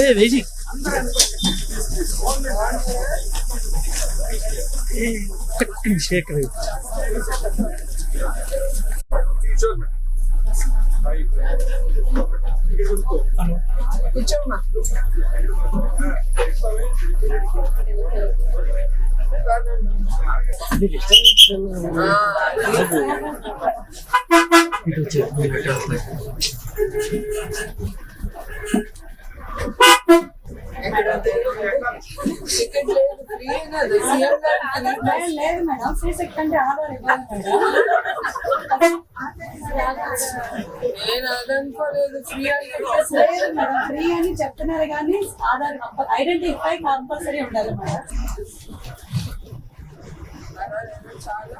ఏ waiting Shekhar కూర్చోమ్మా ఇటు వచ్చే టికెట్ లేదు ఫ్రీ కదా సీఎం గారికి లేదు మేడం ఫ్రీ సెక్ట్ అంటే ఆధార్ ఇవ్వాలి మేడం నేను అదనుకోలేదు ఫ్రీ అని లేదు మేడం ఫ్రీ అని చెప్తున్నారు కానీ ఆధార్ ఐడెంటిఫై కంపల్సరీ ఉండాలి మేడం. చాలా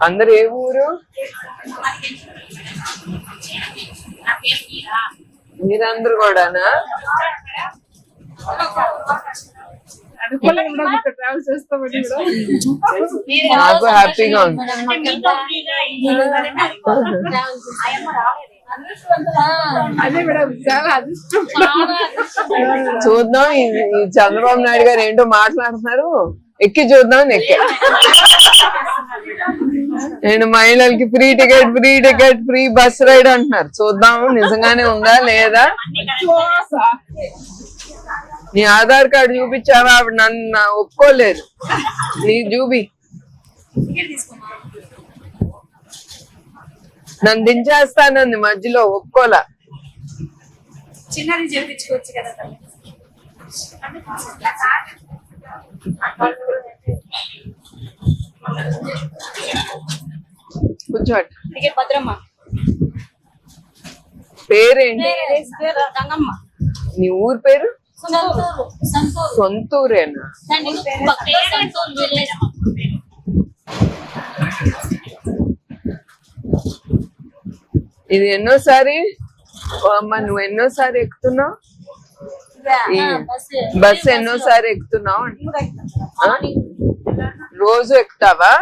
అందరు ఏ ఊరు? మీరందరూ కూడానా? నాకు హ్యాపీగా ఉంది? చూద్దాం చంద్రబాబు నాయుడు గారు ఏంటో మాట్లాడుతున్నారు. ఎక్కి చూద్దాం ఎక్కి నేను మహిళలకి free ticket free ticket free bus ride అంటున్నారు. చూద్దాం నిజంగానే ఉందా లేదా? నీ ఆధార్ కార్డు చూపించావా? నన్ను ఒప్పుకోలేదు. నీ చూపి నన్ను దించేస్తానంది మధ్యలో ఒప్పుకోలా. చిన్నది చేయించుకోవచ్చు కదా తల్లి. కూర్చోండి. టికెట్ భద్రమ్మ. పేరేంటి? నీ ఊరు పేరు? సొంతూరేనా? ఇది ఎన్నోసారి? అమ్మ నువ్వు ఎన్నోసారి ఎక్కుతున్నావు? ఈ బస్సు. ఎన్నోసారి ఎక్కుతున్నావు? రోజు ఎక్కుతావా?